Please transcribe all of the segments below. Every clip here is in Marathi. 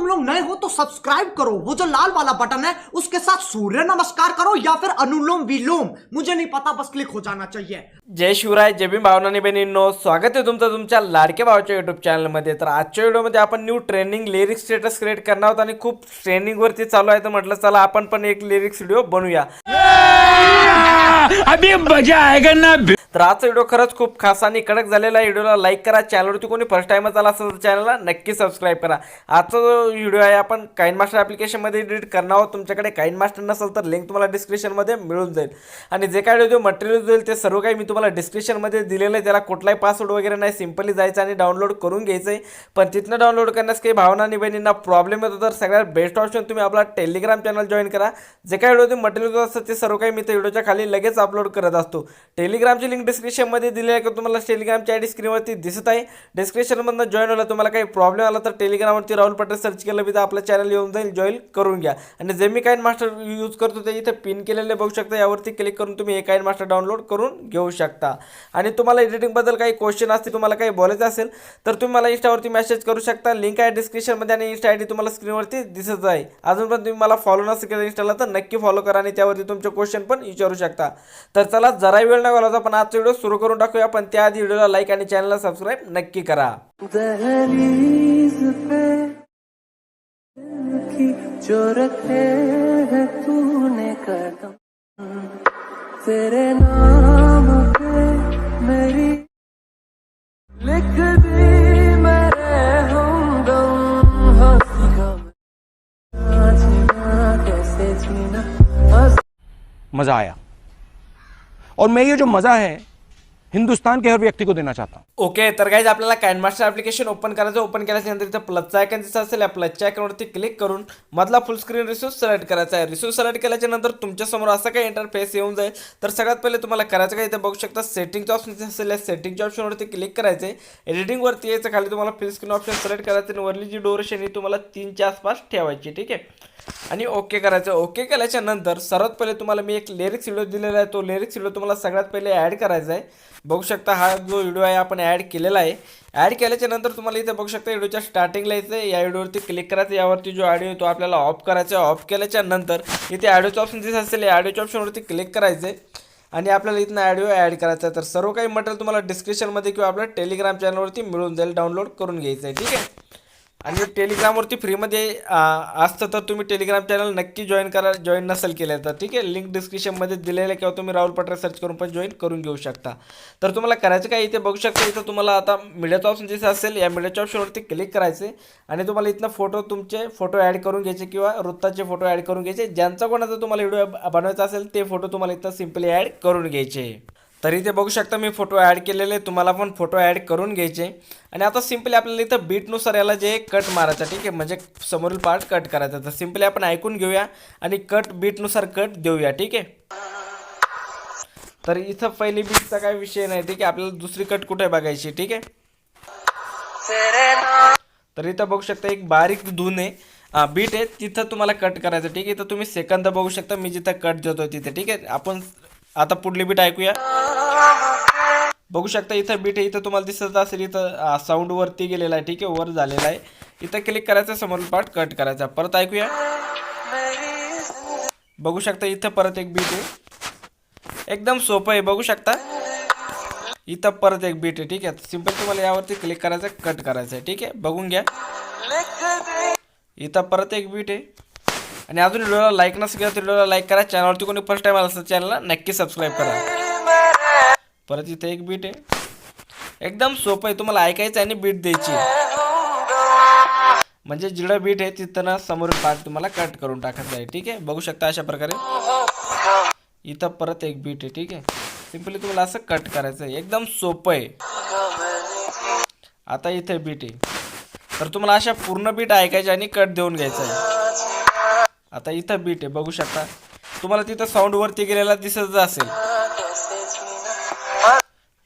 तुम लोग नए हो तो सब्सक्राइब करो। वो जो लाल वाला बटन है उसके साथ सूर्य नमस्कार करो या फिर अनुलोम विलोम। मुझे नहीं पता बस क्लिक हो जाना चाहिए। जय शिवराय जय भीम भावनानी बहिणींनो स्वागत आहे तुमचं तुमच्या लाडक्या भावाच्या युट्यूब चॅनलमध्ये तर आजच्या व्हिडिओमध्ये आपण new training lyrics status create करणार आहोत आणि खूप ट्रेनिंगवरती चालू आहे. तर म्हटलं चला आपण पण एक लिरिक्स व्हिडिओ बनवूया. अभी मजा आएगा ना. तर आजचा व्हिडिओ खरंच खूप खास आणि कडक झालेला आहे. व्हिडिओला लाईक करा. चॅनलवरती कोणी फर्स्ट टाइमच आला असेल तर चॅनलला नक्की सबस्क्राईब करा. आजचा जो व्हिडिओ आहे आपण काइन मास्टर ॲप्लिकेशनमध्ये एडिट करणार आहोत. तुमच्याकडे काइन मास्टर नसेल तर लिंक तुम्हाला डिस्क्रिप्शनमध्ये मिळून जाईल. आणि जे काय व्हिडिओ मटेरियल जाईल ते सर्व काही मी तुम्हाला डिस्क्रिप्शनमध्ये दिलेलं आहे. त्याला कुठलाही पासवर्ड वगैरे नाही. सिम्पली जायचं आणि डाउनलोड करून घ्यायचं आहे. पण तिथनं डाउनलोड करण्यास काही भावना आणि बहिणींना प्रॉब्लेम येतो तर सगळ्यात बेस्ट ऑप्शन तुम्ही आपला टेलिग्राम चॅनल जॉईन करा. जे काही व्हिडिओ मटेरियल असतं ते सर्व काही मी त्या व्हिडिओच्या खाली लगेच अपलोड करत असतो. टेलिग्रामची लिंक डिस्क्रिप्शनमध्ये दिली आहे की तुम्हाला टेलिग्रामच्या आय डी स्क्रीनवरती दिसत आहे. डिस्क्रिप्शनमधनं जॉईन व्हायला तुम्हाला काही प्रॉब्लेम आला तर टेलिग्रामवरती राहुल पटेल सर्च केलं बी तर आपलं चॅनल येऊन जाईल जॉईन करून घ्या. आणि जे मी काइन मास्टर यूज करतो ते इथे पिन केलेले बघू शकता. यावरती क्लिक करून तुम्ही हे काइन मास्टर डाउनलोड करून घेऊ शकता. आणि तुम्हाला एडिटिंगबद्दल काही क्वेश्चन असतील तुम्हाला काही बोलायचं असेल तर तुम्ही मला इंस्टावरती मेसेज करू शकता. लिंक आहे डिस्क्रिप्शनमध्ये आणि इंस्टा आय डी तुम्हाला स्क्रीनवरती दिसत आहे. अजून पण तुम्ही मला फॉलो नसेल केलं इंस्टाला तर नक्की फॉलो करा आणि त्यावरती तुमचे क्वेश्चन पण विचारू शकता. तर चला जरा वेळ न घालवता पण आता आजचा व्हिडिओ सुरू करून टाकूया पण त्याआधी व्हिडिओला लाईक आणि चॅनलला सबस्क्राईब नक्की करा. दहलीज पे जो रखे है तूने कदम तेरे नाम पे मेरी लिख दी मेरे हँसी कैसे जीना मज़ा आया। और मैं ये जो मजा है हिंदुस्तान के हर व्यक्ति को देना चाहता हूँ। ओके तर गाईज आपल्याला कॅनमास्टर ॲप्लिकेशन ओपन करायचं ओपन केल्याच्यानंतर इथं प्लसचा आयकन दिसत असेल या प्लसच्या आयकनवरती क्लिक करून मधला फुल स्क्रीन रिसोर्स सिलेक्ट करायचा आहे. रिसोर्स सिलेक्ट केल्याच्यानंतर तुमच्यासमोर असं काही इंटरफेस येऊन जाईल. तर सगळ्यात पहिले तुम्हाला करायचं काय इथं बघू शकता सेटिंगचं ऑप्शन असेल या सेटिंगच्या ऑप्शनवरती क्लिक करायचं आहे. एडिटिंगवरती यायचं खाली तुम्हाला फुल स्क्रीन ऑप्शन सिलेक्ट करायचं आणि वरली जी डोरेशन ही तुम्हाला तीनच्या आसपास ठेवायची ठीक आहे? आणि ओके करायचं. ओके केल्याच्यानंतर सर्वात पहिले तुम्हाला मी एक लिरिक्स व्हिडिओ दिलेला आहे. तो लिरिक्स व्हिडिओ तुम्हाला सगळ्यात पहिले ॲड करायचा आहे. बघू शकता हा जो व्हिडिओ आहे आपण ॲड केलेला आहे. ॲड केल्याच्यानंतर तुम्हाला इथे बघू शकता व्हिडिओच्या स्टार्टिंगला इथे आहे या व्हिडिओवरती क्लिक करायचं. यावरती जो ऑडिओ तो आपल्याला ऑफ करायचा आहे. ऑफ केल्याच्यानंतर इथे ऑडिओचं ऑप्शन दिसत असेल या ऑडिओच्या ऑप्शनवरती क्लिक करायचं आहे आणि आपल्याला इथनं ऑडिओ ॲड करायचा आहे. तर सर्व काही मटेरियल तुम्हाला डिस्क्रिप्शनमध्ये किंवा आपल्या टेलिग्राम चॅनलवरती मिळून जाईल. डाउनलोड करून घ्यायचं आहे. ठीक आहे? आणि टेलिग्रामवरती फ्रीमध्ये असतं तर तुम्ही टेलिग्राम चॅनल नक्की जॉईन करा जॉईन नसेल केलं तर ठीक आहे. लिंक डिस्क्रिप्शनमध्ये दिलेलं आहे किंवा तुम्ही राहुल पटरे सर्च करून पण जॉईन करून घेऊ शकता. तर तुम्हाला करायचं काय इथे बघू शकता इथं तुम्हाला आता मीडियाचा ऑप्शन जसं असेल. या मीडियाच्या ऑप्शनवरती क्लिक करायचे आणि तुम्हाला इथनं फोटो तुमचे फोटो ॲड करून घ्यायचे किंवा वृत्ताचे फोटो ॲड करून घ्यायचे. ज्यांचा कोणाचा तुम्हाला व्हिडिओ बनवायचा असेल ते फोटो तुम्हाला इथं सिम्पली ॲड करून घ्यायचे. तर इथे बघू शकता मी फोटो ॲड केलेले तुम्हाला पण फोटो ॲड करून घ्यायचे. आणि आता सिम्पली आपल्याला इथं बीटनुसार याला जे कट मारायचा ठीक आहे म्हणजे समोरील पार्ट कट करायचा. तर सिम्पली आपण ऐकून घेऊया आणि कट बीटनुसार कट देऊया ठीक आहे. तर इथं पहिली बीटचा काय विषय नाही ठीक आहे आपल्याला दुसरी कट कुठे बघायची ठीक आहे. तर इथं बघू शकता एक बारीक धून आहे बीट आहे तिथं तुम्हाला कट करायचं ठीक आहे. तर तुम्ही सेकंद बघू शकता मी जिथं कट देतोय तिथे ठीक आहे. आपण आता पुढली बीट ऐकूया. बघू शकता इथं बीट आहे इथं तुम्हाला दिसत असेल इथं साऊंड वरती गेलेला आहे ठीक आहे वर झालेला आहे. इथं क्लिक करायचं समोर पार्ट कट करायचा. परत ऐकूया. बघू शकता इथं परत एक बीट आहे. एकदम सोपं आहे बघू शकता. इथं परत एक बीट आहे ठीक आहे. सिंपल तुम्हाला यावरती क्लिक करायचं कट करायचं आहे ठीक आहे. बघून घ्या. इथं परत एक बीट आहे. आणि अजून व्हिडिओला लाईक नसेल केलं तर व्हिडिओला लाईक करा. चॅनलवरती कोणी फर्स्ट टाईम आला असेल चॅनलला नक्की सबस्क्राईब करा. परत इथे एक बीट आहे. एकदम सोपं आहे. तुम्हाला ऐकायचं आणि बीट द्यायची म्हणजे जिडं बीट आहे तिथं ना समोरून पार्ट तुम्हाला कट करून टाकायचं आहे. ठीक आहे? बघू शकता अशा प्रकारे. इथं परत एक बीट आहे. ठीक आहे? सिम्पली तुम्हाला असं कट करायचं आहे. एकदम सोपं आहे. आता इथे बीट आहे. तर तुम्हाला अशा पूर्ण बीट ऐकायच्या आणि कट देऊन घ्यायचं आहे. आता इथं बीट आहे बघू शकता. तुम्हाला तिथं साऊंड वरती गेलेला दिसत असेल.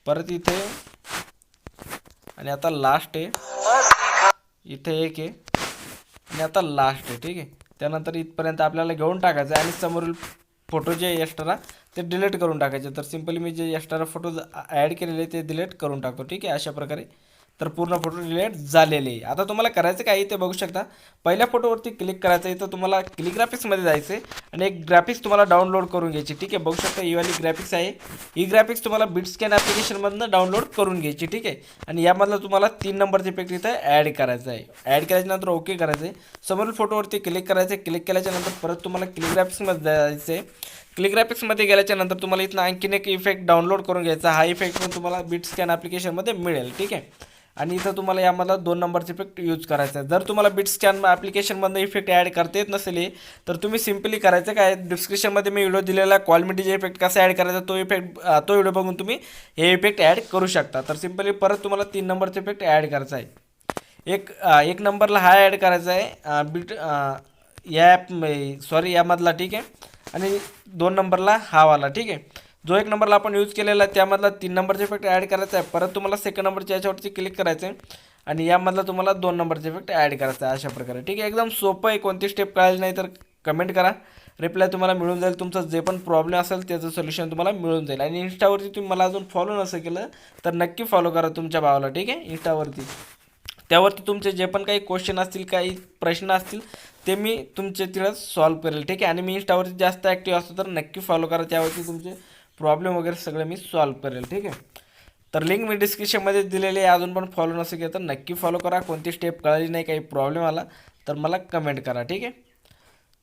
परत इथे. आणि आता लास्ट आहे. इथे एक आहे. आणि आता लास्ट आहे ठीक आहे. त्यानंतर इथपर्यंत आपल्याला घेऊन टाकायचं आहे आणि समोरील फोटो जे एक्स्ट्रा ते डिलीट करून टाकायचे. तर सिम्पली मी जे एक्स्ट्रा फोटो ॲड केलेले ते डिलीट करून टाकतो ठीक आहे अशा प्रकारे. तर पूर्ण फोटो डिलीट झालेले. आहे आता तुम्हाला करायचं काय आहे ते बघू शकता. पहिल्या फोटोवरती क्लिक करायचं आहे तर तुम्हाला क्लिक ग्राफिक्समध्ये जायचं आहे आणि एक ग्राफिक्स तुम्हाला डाउनलोड करून घ्यायची. ठीक आहे बघू शकता ही वाली ग्राफिक्स आहे. ही ग्राफिक्स तुम्हाला बिट स्कॅन ॲप्लिकेशनमधनं डाउनलोड करून घ्यायची. ठीक आहे आणि यामधलं तुम्हाला तीन नंबरचे इफेक्ट इथं ॲड करायचं आहे. ॲड केल्याच्यानंतर ओके करायचं आहे समोरील फोटोवरती क्लिक करायचं आहे क्लिक केल्याच्यानंतर परत तुम्हाला क्लिक ग्राफिक्समध्ये जायचं आहे क्लिक ग्राफिक्समध्ये गेल्याच्यानंतर तुम्हाला इथनं आणखीन एक इफेक्ट डाउनलोड करून घ्यायचा. हा इफेक्ट पण तुम्हाला बीट स्कॅन ॲप्लिकेशनमध्ये मिळेल ठीक आहे? आणि इथं तुम्हाला यामधला दोन नंबरचा इफेक्ट यूज करायचा आहे जर तुम्हाला बीट स्कॅन ॲप्लिकेशनमधनं इफेक्ट ॲड करता येत नसेल तर तुम्ही सिम्पली करायचं काय? डिस्क्रिप्शनमध्ये मी व्हिडिओ दिलेला क्वालिटीचे इफेक्ट कसा ॲड करायचा तो इफेक्ट तो व्हिडिओ बघून तुम्ही हे इफेक्ट ॲड करू शकता. तर सिम्पली परत तुम्हाला तीन नंबरचा इफेक्ट ॲड करायचा आहे. एक एक नंबरला हा ॲड करायचा आहे बीट या ॲप सॉरी यामधला ठीक आहे? आणि दोन नंबरला हा वाला ठीक आहे? जो एक नंबरला आपण यूज केलेला त्यामधला तीन नंबरचा इफेक्ट ॲड करायचा आहे. परत तुम्हाला सेकंड नंबरच्या याच्यावरती क्लिक करायचं आहे आणि यामधला तुम्हाला दोन नंबरचा इफेक्ट ॲड करायचा आहे अशा प्रकारे ठीक आहे? एकदम सोपं आहे कोणती स्टेप कळाली नाही तर कमेंट करा. रिप्लाय तुम्हाला मिळून जाईल तुमचं जे पण प्रॉब्लेम असेल त्याचं सोल्युशन तुम्हाला मिळून जाईल. आणि इन्स्टावरती तुम्ही मला अजून फॉलो नसं केलं तर नक्की फॉलो करा तुमच्या भावाला ठीक आहे? इन्स्टावरती त्यावरती तुमचे जे पण काही क्वेश्चन असतील काही प्रश्न असतील ते मी तुमचे तिथं सॉल्व करेल ठीक आहे? आणि मी इंस्टावरती जास्त ॲक्टिव्ह असतो तर नक्की फॉलो करा त्यावरती तुमचे प्रॉब्लेम वगैरे सगळे मी सॉल्व करेल ठीक आहे? तर लिंक मी डिस्क्रिप्शनमध्ये दिलेली आहे अजून पण फॉलो नसेल केलं तर नक्की फॉलो करा कोणती स्टेप कळाली नाही काही प्रॉब्लेम आला तर मला कमेंट करा ठीक आहे?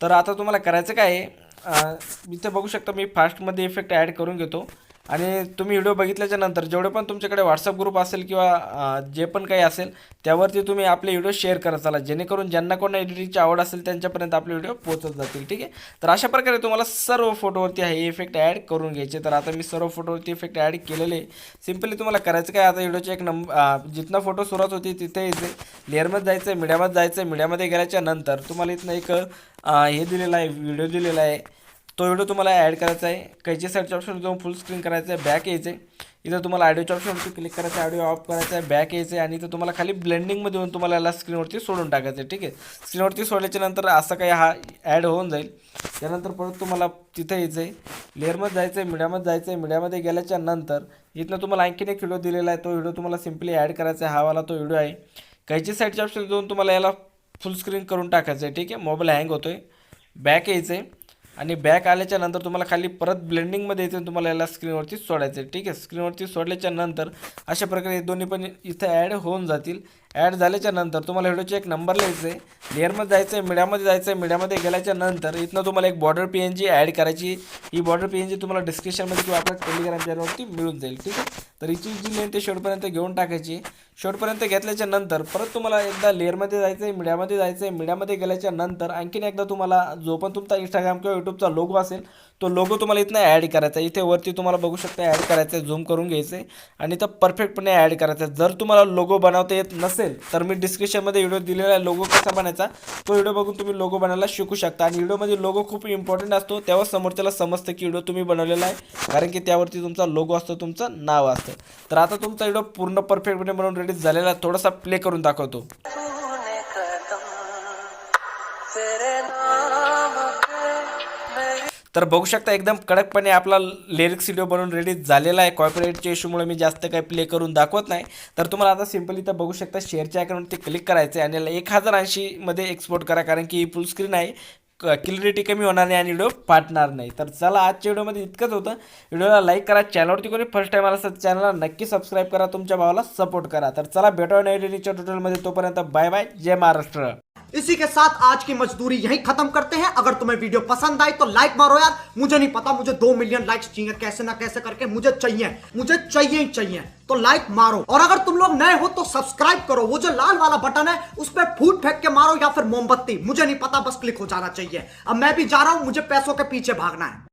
तर आता तुम्हाला करायचं काय आहे इथे बघू शकता मी फास्टमध्ये इफेक्ट ॲड करून घेतो. आणि तुम्ही व्हिडिओ बघितल्याच्या नंतर जेवढे पण तुमच्याकडे व्हॉट्सअप ग्रुप असेल किंवा जे पण काही असेल त्यावरती तुम्ही आपले व्हिडिओ शेअर करत चला जेणेकरून ज्यांना कोणा एडिटिंगची आवड असेल त्यांच्यापर्यंत आपले व्हिडिओ पोहोचत जातील. ठीक आहे? तर अशा प्रकारे तुम्हाला सर्व फोटोवरती हे इफेक्ट ॲड करून घ्यायचे. तर आता मी सर्व फोटोवरती इफेक्ट ॲड केलेले सिम्पली तुम्हाला करायचं काय? आता व्हिडिओचे एक नंबर जिथनं फोटो सुरुवात होती तिथे इथे लेअरमध्ये जायचं आहे मीडियामध्ये जायचं आहे मीडियामध्ये गेल्याच्यानंतर तुम्हाला इथनं एक हे दिलेलं आहे व्हिडिओ दिलेला आहे. तो व्हिडिओ तुम्हाला ॲड करायचा आहे. कैची साईडच्या ऑप्शन जाऊन फुल स्क्रीन करायचं आहे बॅक यायचं आहे इथं तुम्हाला ऑडिओच्या ऑप्शनवरती क्लिक करायचं आहे ऑडिओ ऑफ करायचा आहे बॅक यायचं आहे आणि इथं तुम्हाला खाली ब्लेंडिंगमध्ये येऊन तुम्हाला याला स्क्रीनवरती सोडून टाकायचं आहे ठीक आहे? स्क्रीनवरती सोडल्याच्या नंतर असं काही हा ॲड होऊन जाईल. त्यानंतर परत तुम्हाला तिथं यायचं आहे लेअरमध्ये जायचं आहे मीडियामध्ये जायचं आहे मीडियामध्ये गेल्याच्यानंतर इथनं तुम्हाला आणखीन एक व्हिडिओ दिलेला आहे. तो व्हिडिओ तुम्हाला सिम्पली ॲड करायचा आहे. हावाला तो व्हिडिओ आहे. कैची साईडच्या ऑप्शन जाऊन तुम्हाला याला फुल स्क्रीन करून टाकायचं आहे ठीक आहे? मोबाईल हँग होतो आहे बॅक यायचं आहे आणि बॅक आल्याच्यानंतर तुम्हाला खाली परत ब्लेंडिंगमध्ये येते तुम्हाला याला स्क्रीनवरती सोडायचं आहे. ठीक आहे? स्क्रीनवरती सोडल्याच्या नंतर अशा प्रकारे दोन्ही पण इथं ॲड होऊन जातील. ॲड झाल्याच्यानंतर तुम्हाला व्हिडिओचे एक नंबर लिहायचं आहे. लेअरमध्ये जायचं आहे मीडियामध्ये जायचं आहे मीडियामध्ये गेल्याच्यानंतर इथनं तुम्हाला एक border P N G add करायची ही बॉर्डर पी एन जी तुम्हाला डिस्क्रिप्शनमध्ये किंवा आपल्या टेलिग्राम चॅनलवरती मिळून जाईल ठीक आहे? तर हिची जी लेन ते शेवटपर्यंत घेऊन टाकायची शेवटपर्यंत घेतल्याच्या नंतर परत तुम्हाला एकदा लेअरमध्ये जायचं आहे मीडियामध्ये जायचं आहे मीडियामध्ये गेल्याच्यानंतर आणखीन एकदा तुम्हाला जो पण तुमचा इंस्टाग्राम किंवा यूट्यूबचा लोगो असेल तो लोगो तुम्हाला इथनं ॲड करायचा आहे. इथे वरती तुम्हाला बघू शकता ॲड करायचं आहे झूम करून घ्यायचं आहे. आणि तर परफेक्टपणे ॲड करायचं आहे. जर तुम्हाला लोगो बनवता येत नसेल तर मी डिस्क्रिप्शनमध्ये व्हिडिओ दिलेला आहे लोगो कसा बनायचा तो व्हिडिओ बघून तुम्ही लोगो बनायला शिकू शकता. आणि व्हिडिओमध्ये लोगो खूप इम्पॉर्टंट असतो. तेव्हा समोरच्याला समजतं की व्हिडिओ तुम्ही बनवलेला आहे. कारण की त्यावरती तुमचा लोगो असतो तुमचं नाव असतं. तर आता तुमचा व्हिडिओ पूर्ण परफेक्टपणे बनवून रेडी झालेला आहे. थोडासा प्ले करून दाखवतो. तेरे नाम तर बघू शकता एकदम कडकपणे आपला लिरिक्स व्हिडिओ बनवून रेडी झालेला आहे. कॉपरेटच्या इशूमुळे मी जास्त काही प्ले करून दाखवत नाही. तर तुम्हाला आता सिम्पली तर बघू शकता शेअरच्या अकाउंटवरती क्लिक करायचं आहे आणि याला एक हजार ऐंशीमध्ये एक्सपोर्ट करा. कारण की फुल स्क्रीन आहे. क्लिअरिटी कमी होणार नाही आणि व्हिडिओ फाटणार नाही. तर चला आजच्या व्हिडिओमध्ये इतकंच होतं. व्हिडिओला लाईक करा चॅनलवरती कोणी फ़र्स्ट टाइम आला असेल नक्की सबस्क्राईब करा, तुमच्या भावाला सपोर्ट करा. तर चला भेटूया नवीच्या ट्युटोरियलमध्ये तोपर्यंत बाय बाय जय महाराष्ट्र. इसी के साथ आज की मजदूरी यही खत्म करते हैं। अगर तुम्हें वीडियो पसंद आई तो लाइक मारो यार। मुझे नहीं पता, मुझे दो मिलियन लाइक्स चाहिए। कैसे ना कैसे करके मुझे चाहिए। मुझे चाहिए ही चाहिए। तो लाइक मारो। और अगर तुम लोग नए हो तो सब्सक्राइब करो। वो जो लाल वाला बटन है, उस पर फूट फेंक के मारो या फिर मोमबत्ती। मुझे नहीं पता, बस क्लिक हो जाना चाहिए। है। अब मैं भी जा रहा हूं मुझे पैसों के पीछे भागना है।